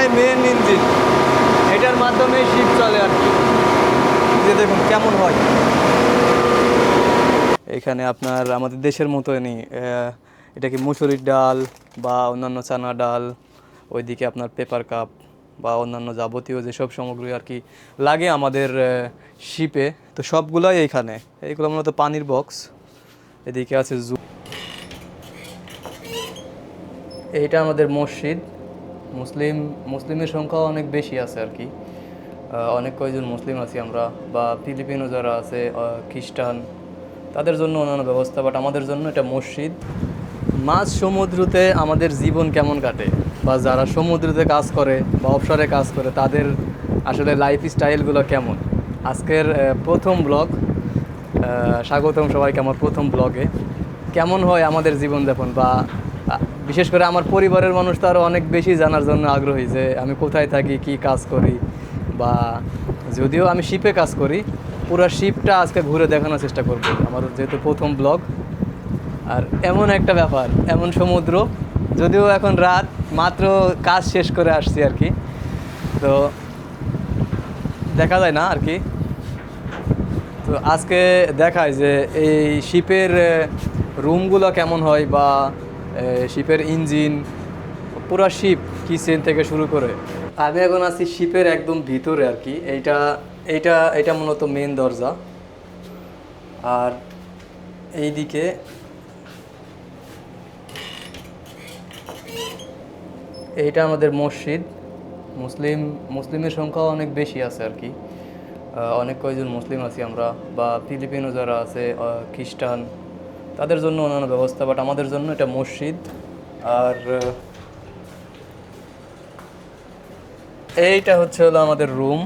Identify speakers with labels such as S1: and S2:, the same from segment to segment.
S1: এটাই main engine এটার মাধ্যমে শিপ চলে আর কি। যে দেখুন কেমন হয়? এখানে আপনার আমাদের দেশের মতনই আহ, এটা কি মুসুরির ডাল বা অন্যান্য চানা ডাল ওইদিকে আপনার পেপার কাপ বা অন্যান্য যাবতীয় যেসব সামগ্রী আর কি লাগে আমাদের শিপে তো সবগুলোই এইখানে। এইগুলো মূলত পানির বক্স এদিকে আছে জু এইটা আমাদের মসজিদ। মুসলিম, মুসলিমের সংখ্যা অনেক বেশি আছে আর কি। অনেক কয়েকজন মুসলিম আছি আমরা, বা ফিলিপিনো যারা আছে খ্রিস্টান, তাদের জন্য অন্যান্য ব্যবস্থা বাট আমাদের জন্য এটা মসজিদ। মাছ সমুদ্রতে আমাদের জীবন কেমন কাটে? বা যারা সমুদ্রতে কাজ করে, বা অবসরে কাজ করে, তাদের আসলে লাইফ স্টাইলগুলো কেমন? আজকের প্রথম ব্লগ স্বাগতম সবাইকে আমার প্রথম ব্লগে কেমন হয় আমাদের জীবনযাপন, বা বিশেষ করে আমার পরিবারের মানুষ তো আরও অনেক বেশি জানার জন্য আগ্রহী যে আমি কোথায় থাকি, কি কাজ করি বা যদিও আমি শিপে কাজ করি, পুরো শিপটা আজকে ঘুরে দেখানোর চেষ্টা করব। আমার যেহেতু প্রথম ব্লগ আর এমন একটা ব্যাপার, এমন সমুদ্র, যদিও এখন রাত, মাত্র কাজ শেষ করে আসছি আর কি। তো দেখা যায় না আর কি। তো আজকে দেখায় যে এই শিপের রুমগুলো কেমন হয় বা শিপের ইঞ্জিন, পুরো শিপ কিচেন থেকে শুরু করে? আমি এখন আছি শিপের একদম ভিতরে আর কি। এইটা এইটা এটা মূলত মেন দরজা। আর এইদিকে এইটা আমাদের মসজিদ। মুসলিম, মুসলিমের সংখ্যা অনেক বেশি আছে আর কি। অনেক কয়েকজন মুসলিম আছি আমরা, বা ফিলিপিনো যারা আছে খ্রিস্টান তাদের জন্য অন্যান্য ব্যবস্থা বাট আমাদের জন্য এটা মসজিদ। আর এইটা হচ্ছে হলো আমাদের রুম।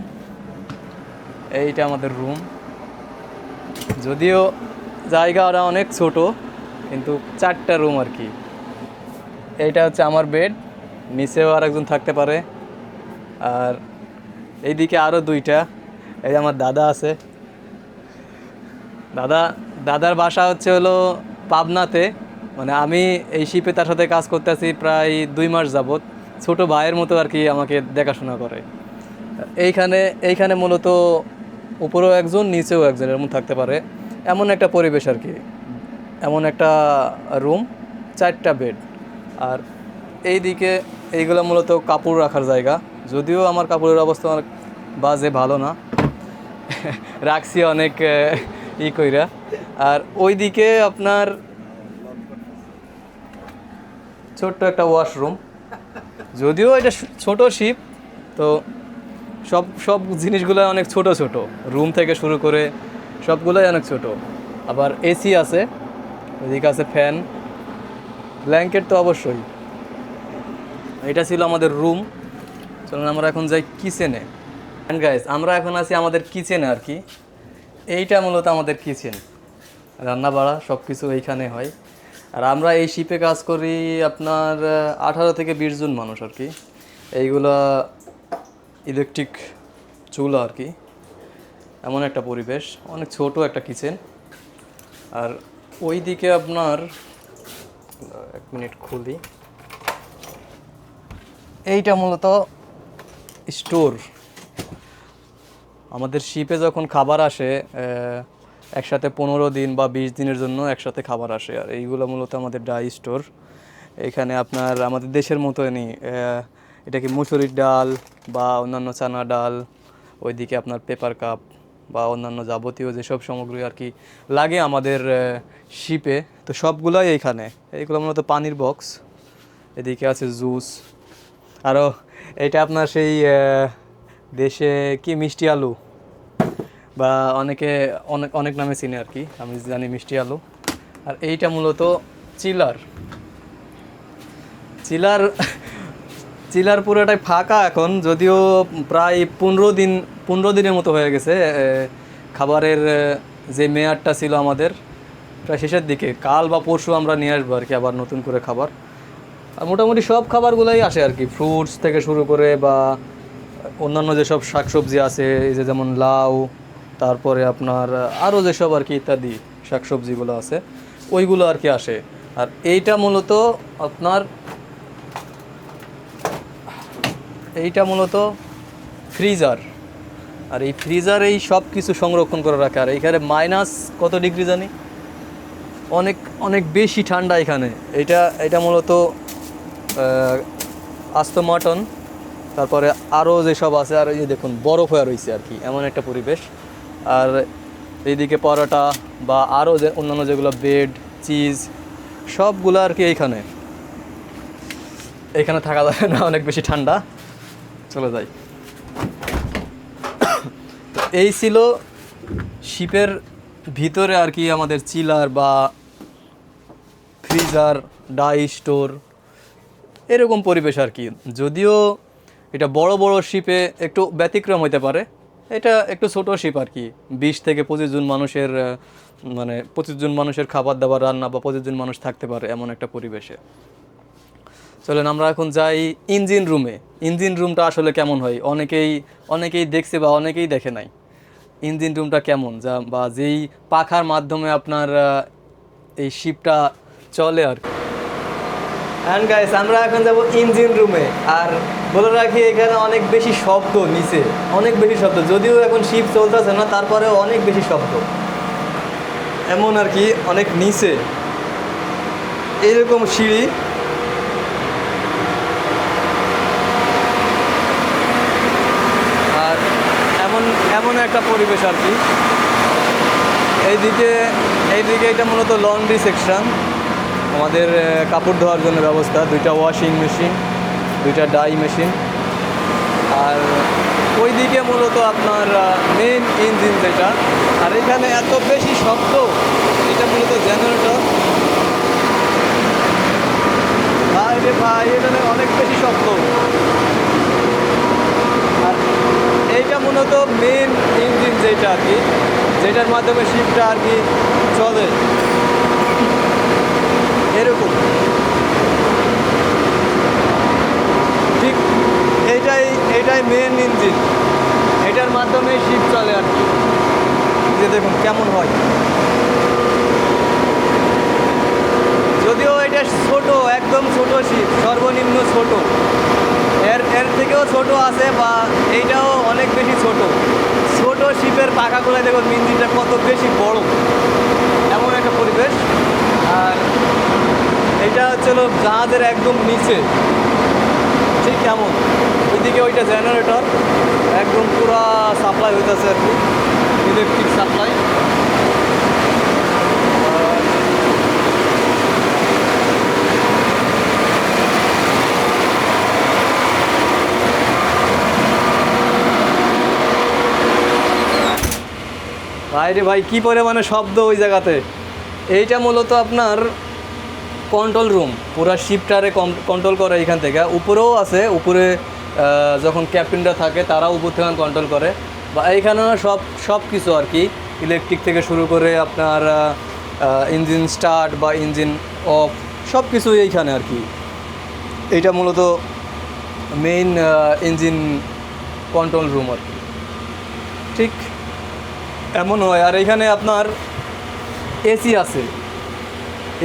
S1: এইটা আমাদের রুম। যদিও জায়গাটা অনেক ছোট, কিন্তু চারটা রুম আর কি। এইটা হচ্ছে আমার বেড, নিচেও আর একজন থাকতে পারে। আর এইদিকে আরও দুইটা, এই আমার দাদা আছে। দাদা দাদার বাসা হচ্ছে হলো পাবনাতে। মানে আমি এই শিপে তার সাথে কাজ করতে করতেছি প্রায় দুই মাস যাবত ছোট ভাইয়ের মতো আর কি আমাকে দেখাশোনা করে। এইখানে এইখানে মূলত উপরেও একজন, নিচেও একজন এরকম থাকতে পারে। এমন একটা পরিবেশ আর কি। এমন একটা রুম চারটা বেড আর এইদিকে এইগুলো মূলত কাপড় রাখার জায়গা। যদিও আমার কাপড়ের অবস্থা বাজে, ভালো না। রাখছি অনেক ই কইরা। আর ওইদিকে আপনার ছোট্ট একটা ওয়াশরুম যদিও এটা ছোট শিপ তো সব সব জিনিসগুলো অনেক ছোট ছোট। রুম থেকে শুরু করে সবগুলোই অনেক ছোট। আবার এসি আছে, ওইদিকে আছে ফ্যান ব্ল্যাঙ্কেট তো অবশ্যই। এটা ছিল আমাদের রুম চলুন আমরা এখন যাই কিচেনে গাইস আমরা এখন আছি আমাদের কিচেনে আর কি। এইটা মূলত আমাদের কিচেন রান্না বাড়া সব কিছু এইখানে হয়। আর আমরা এই শিপে কাজ করি আপনার আঠারো থেকে বিশ জন মানুষ আর কি। এইগুলা ইলেকট্রিক চুলা আর কি। এমন একটা পরিবেশ, অনেক ছোট একটা কিচেন আর ওই দিকে আপনার, এক মিনিট খুলি। এইটা মূলত স্টোর আমাদের শিপে যখন খাবার আসে একসাথে পনেরো দিন বা বিশ দিনের জন্য একসাথে খাবার আসে। আর এইগুলো মূলত আমাদের ডাই স্টোর এখানে আপনার আমাদের দেশের মতনই আহ, এটা কি মুসুরির ডাল বা অন্যান্য চানা ডাল ওইদিকে আপনার পেপার কাপ বা অন্যান্য যাবতীয় যেসব সামগ্রী আর কি লাগে আমাদের শিপে তো সবগুলোই এইখানে। এইগুলো মূলত পানির বক্স এদিকে আছে জুস আরও এটা আপনার সেই দেশে কি মিষ্টি আলু? বা অনেকে অনেক অনেক নামে চিনে আর কি। আমি জানি মিষ্টি আলু। আর এইটা মূলত চিলার। চিলার চিলার পুরোটাই ফাঁকা এখন, যদিও প্রায় পনেরো দিন পনেরো দিনের মতো হয়ে গেছে খাবারের যে মেয়াদটা ছিল আমাদের, প্রায় শেষের দিকে। কাল বা পরশু আমরা নিয়ে আসব আর কি আবার নতুন করে খাবার। আর মোটামুটি সব খাবারগুলোই আসে আর কি। ফ্রুটস থেকে শুরু করে বা অন্যান্য যেসব শাকসবজি আছে, এই যে যেমন লাউ তারপরে আপনার আরও যেসব আর কি ইত্যাদি শাকসবজিগুলো আছে, ওইগুলো আর কি আসে। আর এইটা মূলত আপনার, এইটা মূলত ফ্রিজার। আর এই ফ্রিজারেই সব কিছু সংরক্ষণ করে রাখে। আর এখানে মাইনাস কত ডিগ্রি জানি? অনেক অনেক বেশি ঠান্ডা এখানে। এটা এটা মূলত আস্ত মাটন, তারপরে আরও যেসব আছে, আর এই দেখুন, বরফ হয়ে রয়েছে আর কি, এমন একটা পরিবেশ। আর এইদিকে পরোটা বা আরও যে অন্যান্য যেগুলো ব্রেড, চিজ, সবগুলো আর কি এইখানে। এখানে থাকা যাবে না, অনেক বেশি ঠান্ডা। চলে যাই। তো এই ছিল শিপের ভিতরে আর কি আমাদের চিলার বা ফ্রিজার, ডাই স্টোর, এরকম পরিবেশ আর কি। যদিও এটা বড় বড় শিপে একটু ব্যতিক্রম হতে পারে এটা একটু ছোট শিপ আর কি। বিশ থেকে পঁচিশ জন মানুষের মানে পঁচিশ জন মানুষের খাবার দাবার, রান্না বা পঁচিশ জন মানুষ থাকতে পারে এমন একটা পরিবেশে। চলেন আমরা এখন যাই ইঞ্জিন রুমে। ইঞ্জিন রুমটা আসলে কেমন হয়? অনেকেই অনেকেই দেখছে বা অনেকেই দেখে নাই। ইঞ্জিন রুমটা কেমন? যা, বা যেই পাখার মাধ্যমে আপনার এই শিপটা চলে আর কি। অ্যান্ড গাইস আমরা এখন যাব ইঞ্জিন রুমে। আর বলে রাখি, এখানে অনেক বেশি শব্দ নিচে, অনেক বেশি শব্দ। যদিও এখন শিপ চলতেছে না, তারপরেও অনেক বেশি শব্দ। এমন আর কি, অনেক নিচে। এরকম সিঁড়ি। আর এমন এমন একটা পরিবেশ আর কি। এইদিকে এইদিকে এটা মূলত লন্ড্রি সেকশন আমাদের কাপড় ধোয়ার জন্য ব্যবস্থা, দুইটা ওয়াশিং মেশিন দুইটা ডাই মেশিন। আর ওইদিকে মূলত আপনার মেন ইঞ্জিন যেটা। আর এখানে এত বেশি শব্দ এটা মূলত জেনারেটর ভাই রে ভাই, এখানে অনেক বেশি শব্দ আর এইটা মূলত মেন ইঞ্জিন যেটা আর কি, যেটার মাধ্যমে শিপটা আর কি চলে। এরকম। ঠিক এইটাই এইটাই মেন ইঞ্জিন এটার মাধ্যমে শিপ চলে আর কি। যে দেখুন কেমন হয়। যদিও এটা ছোট, একদম ছোট শিপ সর্বনিম্ন ছোট। এর এর থেকেও ছোট আছে বা এইটাও অনেক বেশি ছোট। ছোট শিপের পাখাগুলো দেখুন ইঞ্জিনটা কত বেশি বড়। এমন একটা পরিবেশ। আর এটা হচ্ছে জাহাজের একদম নিচে। কেমন? ওইদিকে ওইটা জেনারেটর একদম পুরা সাপ্লাই হইতেছে আর কি ইলেকট্রিক সাপ্লাই ভাই রে ভাই, কী পরিমাণে শব্দ ওই জায়গাতে? এইটা মূলত আপনার কন্ট্রোল রুম পুরা শিপটারে কন্ট্রোল করে এখান থেকে। উপরেও আছে, উপরে যখন ক্যাপ্টেনরা থাকে, তারাও উপর থেকে কন্ট্রোল করে। বা এইখানেও সব সব কিছু আর কি। ইলেকট্রিক থেকে শুরু করে আপনার ইঞ্জিন স্টার্ট বা ইঞ্জিন অফ সব কিছু এইখানে আর কি। এইটা মূলত মেইন ইঞ্জিন কন্ট্রোল রুম আর কি। ঠিক এমন হয়। আর এখানে আপনার এসি আছে।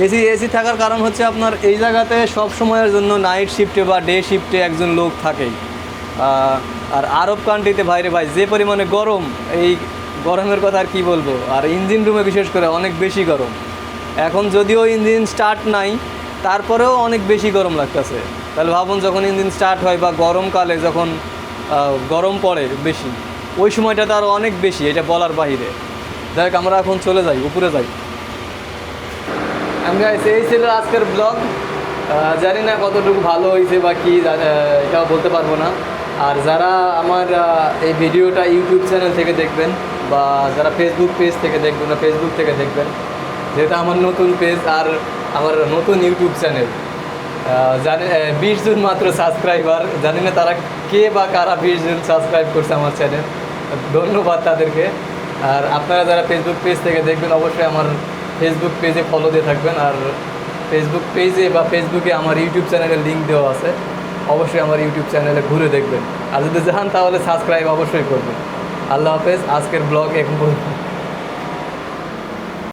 S1: এসি এসি থাকার কারণ হচ্ছে আপনার এই জায়গাতে সব সময়ের জন্য নাইট শিফটে বা ডে শিফটে একজন লোক থাকেই। আর আরব কান্ট্রিতে বাইরে ভাই, যে পরিমাণে গরম, এই গরমের কথা আর কি বলব? আর ইঞ্জিন রুমে বিশেষ করে অনেক বেশি গরম। এখন যদিও ইঞ্জিন স্টার্ট নাই, তারপরেও অনেক বেশি গরম লাগতেছে। তাহলে ভাবুন যখন ইঞ্জিন স্টার্ট হয় বা গরমকালে যখন গরম পড়ে বেশি, ওই সময়টাতে আরও অনেক বেশি, এটা বলার বাহিরে। দেখ আমরা এখন চলে যাই, উপরে যাই। এই ছিল আজকের ব্লগ জানি না কতটুকু ভালো হয়েছে বা কি এটাও বলতে পারব না। আর যারা আমার এই ভিডিওটা ইউটিউব চ্যানেল থেকে দেখবেন বা যারা ফেসবুক পেজ থেকে দেখবেন না ফেসবুক থেকে দেখবেন যেটা আমার নতুন পেজ আর আমার নতুন ইউটিউব চ্যানেল জানি বিশ জন মাত্র সাবস্ক্রাইবার জানি না তারা কে বা কারা বিশ জন সাবস্ক্রাইব করছে আমার চ্যানেল ধন্যবাদ তাদেরকে। আর আপনারা যারা ফেসবুক পেজ থেকে দেখবেন, অবশ্যই আমার ফেসবুক পেজে ফলো দিয়ে থাকবেন আর ফেসবুক পেজে বা ফেসবুকে আমার ইউটিউব চ্যানেলের লিঙ্ক দেওয়া আছে। অবশ্যই আমার ইউটিউব চ্যানেলে ঘুরে দেখবেন। আর যদি যান তাহলে সাবস্ক্রাইব অবশ্যই করবেন। আল্লাহ হাফেজ, আজকের ব্লগ এখন পর্যন্ত।